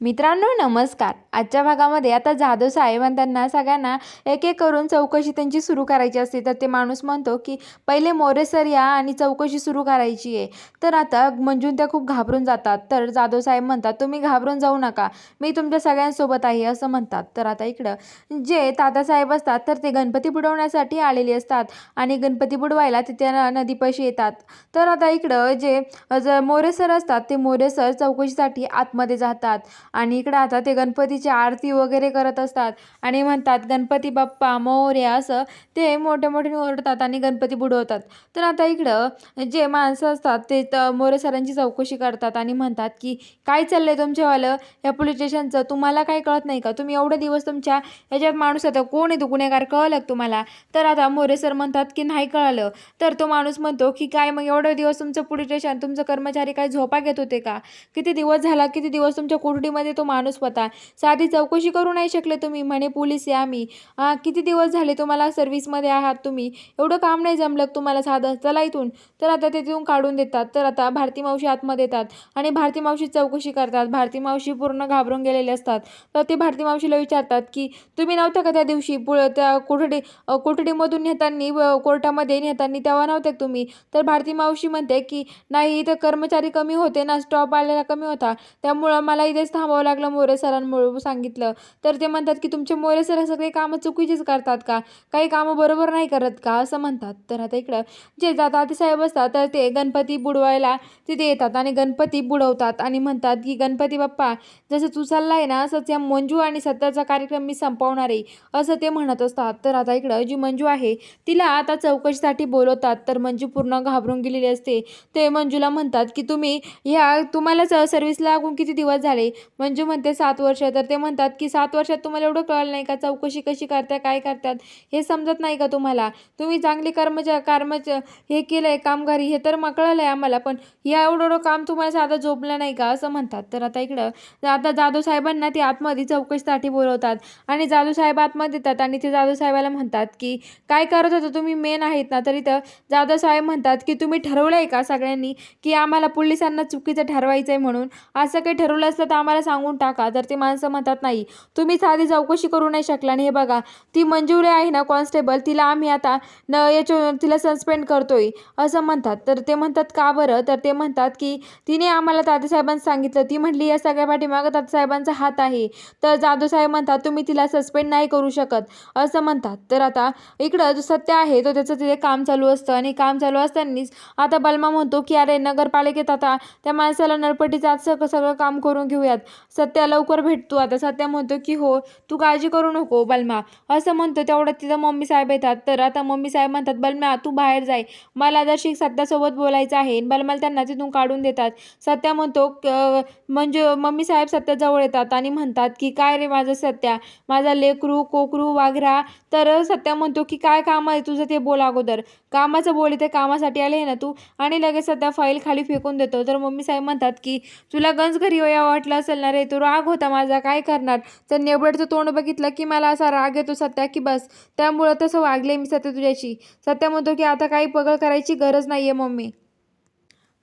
मित्रांनो नमस्कार. आजच्या भागामध्ये आता जाधव साहेब त्यांना सगळ्यांना एक एक करून चौकशी त्यांची सुरू करायची असते. तर ते माणूस म्हणतो की पहिले मोरे सर या आणि चौकशी सुरू करायची आहे. तर आता मंजून त्या खूप घाबरून जातात. तर जाधव साहेब म्हणतात तुम्ही घाबरून जाऊ नका. मी तुमच्या सगळ्यांसोबत आहे असं म्हणतात. तर आता इकडं जे तातासाहेब असतात तर ते गणपती बुडवण्यासाठी आलेले असतात आणि गणपती बुडवायला तिथे नदीपाशी येतात. तर आता इकडं जे ज मोरे सर असतात ते मोरे सर चौकशीसाठी आतमध्ये जातात. आणि इकडं आता ते गणपतीची आरती वगैरे करत असतात. आणि म्हणतात गणपती बाप्पा मोरया असं ते मोठे मोठे ओरडतात आणि गणपती बुडवतात. तर आता इकडं जे माणसं असतात ते तर मोरे सरांची चौकशी करतात आणि म्हणतात की काय चाललं आहे तुमच्यावालं? या पोलीस स्टेशनचं तुम्हाला काय कळत नाही का? तुम्ही एवढे दिवस तुमच्या ह्याच्यात माणूस आता कोण आहे तो? गुन्हेगार कळलं तुम्हाला? तर आता मोरे सर म्हणतात की नाही कळलं. तर तो माणूस म्हणतो की काय मग एवढे दिवस तुमचं पोलीस स्टेशन तुमचं कर्मचारी काय झोपा घेत होते का? किती दिवस झाला? किती दिवस तुमच्या कोठडीमध्ये तो माणूस होता. साधी चौकशी करू नाही शकले तुम्ही म्हणे पोलीस आहे आम्ही हा किती दिवस झाले तुम्हाला सर्व्हिसमध्ये आहात तुम्ही? एवढं काम नाही जमलं तुम्हाला साधं. चला इथून. तर आता ते तिथून काढून देतात. तर आता भारती मावशी आतमध्ये येतात आणि भारती मावशी चौकशी करतात. भारती मावशी पूर्ण घाबरून गेलेले असतात. तर ते भारती मावशीला विचारतात की तुम्ही नव्हता का त्या दिवशी पु त्या कोठडी कोठडीमधून नेताना कोर्टामध्ये नेताना तेव्हा नव्हते तुम्ही? तर भारती मावशी म्हणते की नाही इथं कर्मचारी कमी होते ना स्टॉप आलेला कमी होता. त्यामुळं मला इथेच थांब थांबावं लागलं मोरे सरांमुळे सांगितलं. तर ते म्हणतात की तुमचे मोरे सर सगळे कामं चुकीचीच करतात का? काही कामं बरोबर नाही करत का? असं म्हणतात. तर आता इकडं जे दादा साहेब असतात तर ते गणपती बुडवायला तिथे येतात आणि गणपती बुडवतात आणि म्हणतात की गणपती बाप्पा जसं तू आहे ना असंच या मंजू आणि सत्याचा कार्यक्रम मी संपवणार आहे असं ते म्हणत असतात. तर आता इकडं जी मंजू आहे तिला आता चौकशीसाठी बोलवतात. तर मंजू पूर्ण घाबरून गेलेली असते. ते मंजूला म्हणतात की तुम्ही ह्या तुम्हालाच सर्व्हिस लागून किती दिवस झाले? मंजू म्हणते सात वर्ष तर ते म्हणतात की सात वर्षात तुम्हाला एवढं कळलं नाही का? चौकशी कशी करता काय करतात? हे समजत नाही का तुम्हाला? तुम्ही चांगली कर्मचा कर्मच हे केलं आहे कामगारी हे तर मग कळलं आहे आम्हाला पण या एवढं एवढं काम तुम्हाला साधं झोपलं नाही का? असं म्हणतात. तर आता इकडं आता जाधव साहेबांना ते आतमध्ये चौकशीसाठी बोलवतात आणि जाधव साहेब आतमध्ये येतात आणि ते जाधव साहेबाला म्हणतात की काय करत होतं तुम्ही? मेन आहेत ना? तर इथं जाधव साहेब म्हणतात की तुम्ही ठरवलं आहे का सगळ्यांनी की आम्हाला पोलिसांना चुकीचं ठरवायचं आहे म्हणून? असं काही ठरवलं असलं तर आम्हाला सांगून टाका. तर ते माणसं म्हणतात नाही तुम्ही साधी चौकशी करू नाही शकला. आणि हे बघा ती मंजुरी आहे ना कॉन्स्टेबल तिला आम्ही आता न याच्या तिला सस्पेंड करतोय असं म्हणतात. तर ते म्हणतात का बरं? तर ते म्हणतात की तिने आम्हाला तातेसाहेबांना सांगितलं. ती म्हटली या सगळ्या पाठीमागं तातेसाहेबांचा हात आहे. तर जाधव साहेब म्हणतात तुम्ही तिला सस्पेंड नाही करू शकत. असं म्हणतात. तर आता इकडं जो सत्य आहे तो त्याचं तिथे काम चालू असतं. आणि काम चालू असतानाच आता बलमा म्हणतो की अरे नगरपालिकेत आता त्या माणसाला नरपटीचं आज सगळं सगळं काम करून घेऊयात. सत्या लवकर भेटतो. आता सत्या म्हणतो की हो तू काळजी करू नको बलमा. असं म्हणतो. तेवढं तिथं मम्मी साहेब येतात. तर आता मम्मी साहेब म्हणतात बलमा तू बाहेर जाय. मला दर्शिक सत्यासोबत बोलायचं आहे बलमाला त्यांना तिथून काढून देतात. सत्या म्हणतो "क- म्हणजे मम्मी साहेब सत्याजवळ येतात आणि म्हणतात की काय रे माझं सत्या? माझा लेकरू कोकरू वाघरा. तर सत्या म्हणतो की काय काम आहे तुझं ते बोल अगोदर. कामाचं बोल इथे कामासाठी आले ना तू? आणि लगेच सध्या फाईल खाली फेकून देतो. तर मम्मी साहेब म्हणतात की तुला गंज घरी वया वाटलं असेल ना रे तो राग होता माझा. काय करणार? तर नेबडचं तोंड बघितलं की मला असा राग येतो सत्या की बस. त्यामुळं तसं वागले मी सत्या तुझ्याशी. सत्या म्हणतो की आता काही पगळ करायची गरज नाही आहे मम्मी.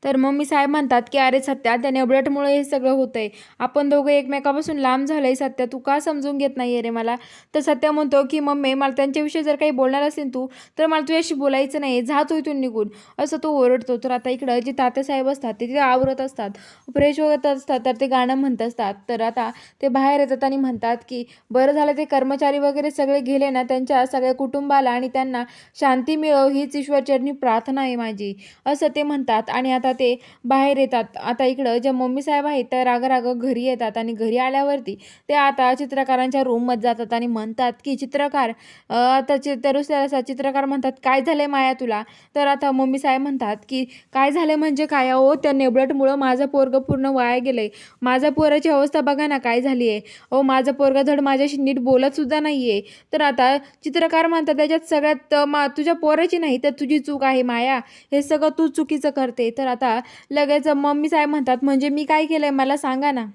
तर मम्मी साहेब म्हणतात की अरे सत्या त्या नेबळटमुळे हे सगळं होतंय. आपण दोघं एकमेकापासून लांब झालंय सत्या तू का समजून घेत नाही रे मला? तर सत्या म्हणतो की मम्मी मला त्यांच्याविषयी जर काही बोलणार असेल तू तर मला तुझ्याशी बोलायचं नाही जा तू इथून निघून. असं तो ओरडतो. तर आता इकडं जे तात्यासाहेब असतात ते तिथे आवरत असतात. फ्रेश होत असतात तर ते गाणं म्हणत असतात. तर आता ते बाहेर येतात आणि म्हणतात की बरं झालं ते कर्मचारी वगैरे सगळे गेले ना त्यांच्या सगळ्या कुटुंबाला आणि त्यांना शांती मिळव हीच ईश्वरचरणी प्रार्थना आहे माझी. असं ते म्हणतात. आणि आता ते बाहेर येतात. आता इकडं ज्या मम्मी साहेब आहेत त्या राग राग घरी येतात आणि घरी आल्यावरती ते आता चित्रकारांच्या रूममध्ये जातात आणि म्हणतात की चित्रकार आता चि त्या असा चित्रकार म्हणतात काय झालंय माया तुला? तर आता मम्मी साहेब म्हणतात की काय झालं म्हणजे काय? हो त्या नेबलटमुळं माझं पोरगं पूर्ण वाया गेलंय. माझ्या पोराची अवस्था बघा ना काय झाली आहे अहो माझं पोरग धड माझ्याशी नीट बोलत सुद्धा नाही आहे तर आता चित्रकार म्हणतात त्याच्यात सगळ्यात मा तुझ्या पोराची नाही तर तुझी चूक आहे माया. हे सगळं तू चुकीचं करते. तर आता लगेच मम्मी साहेब म्हणतात म्हणजे मी काय केलंय? मला सांगा ना.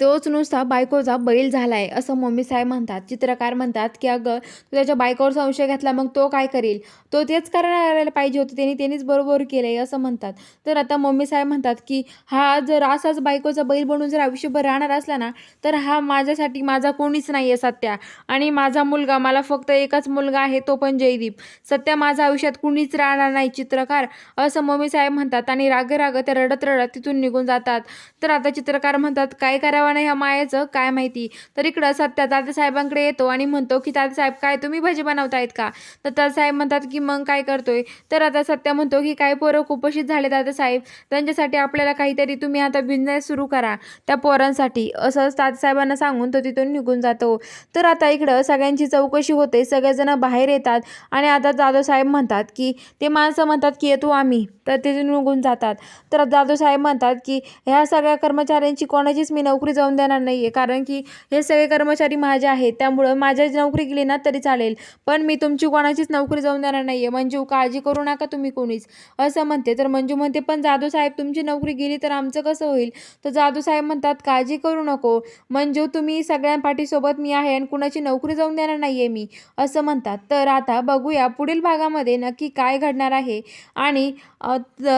तोच नुसता बायकोचा बैल झाला आहे असं मम्मी साहेब म्हणतात चित्रकार म्हणतात की अगं तू त्याच्या बायकोवर संशय घेतला मग तो काय करेल? तो तेच करायला पाहिजे होतं त्यांनी त्यांनीच बरोबर केलं आहे असं म्हणतात. तर आता मम्मी साहेब म्हणतात की हा जर असाच बायकोचा बैल बनून जर आयुष्यभर राहणार असला ना तर हा माझ्यासाठी माझा कोणीच नाही आहे सत्या. आणि माझा मुलगा मला फक्त एकच मुलगा आहे तो पण जयदीप. सत्या माझ्या आयुष्यात कुणीच राहणार नाही चित्रकार असं मम्मी साहेब म्हणतात. आणि राग राग ते रडत रडत तिथून निघून जातात. तर आता चित्रकार म्हणतात काय करावं नाही ह्या मायाचं काय माहिती? तर इकडं सत्या तात्यासाहेबांकडे येतो आणि म्हणतो की तात्यासाहेब काय तुम्ही भजी बनवतायत का? तर तात्यासाहेब म्हणतात की मग काय करतोय? तर आता सत्या म्हणतो की काय पोरं कुपोषित झाले तात्यासाहेब त्यांच्यासाठी आपल्याला काहीतरी तुम्ही आता बिझनेस सुरू करा त्या पोरांसाठी. असंच तात्यासाहेबांना सांगून तो तिथून निघून जातो. तर आता इकडं सगळ्यांची चौकशी होते. सगळेजण बाहेर येतात आणि आता जाधवसाहेब म्हणतात की ते माणसं म्हणतात की येतो आम्ही. तर तिथून निघून जातात. तर जाधवसाहेब म्हणतात की ह्या सगळ्या कर्मचाऱ्यांची कोणाचीच मी नोकरी जाऊन देणार नाही आहे कारण की हे सगळे कर्मचारी माझे आहेत. त्यामुळं माझ्या नोकरी गेली ना तरी चालेल. पण मी तुमची कोणाचीच नोकरी जाऊन देणार नाही आहे मंजू काळजी करू नका तुम्ही कोणीच. असं म्हणते. तर मंजू म्हणते पण जाधव साहेब तुमची नोकरी गेली तर आमचं कसं होईल? तर जाधव साहेब म्हणतात काळजी करू नको. मंजू तुम्ही सगळ्या पाठीसोबत मी आहे आणि कुणाची नोकरी जाऊन देणार नाही आहे मी. असं म्हणतात. तर आता बघूया पुढील भागामध्ये नक्की काय घडणार आहे. आणि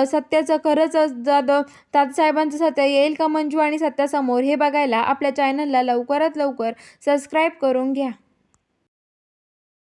सत्याचं खरंच जाधव तात्यासाहेबांचं सत्य येईल का मंजू आणि सत्यासमोर? हे बघायला आपल्या चॅनलला लवकरात लवकर सबस्क्राईब करून घ्या.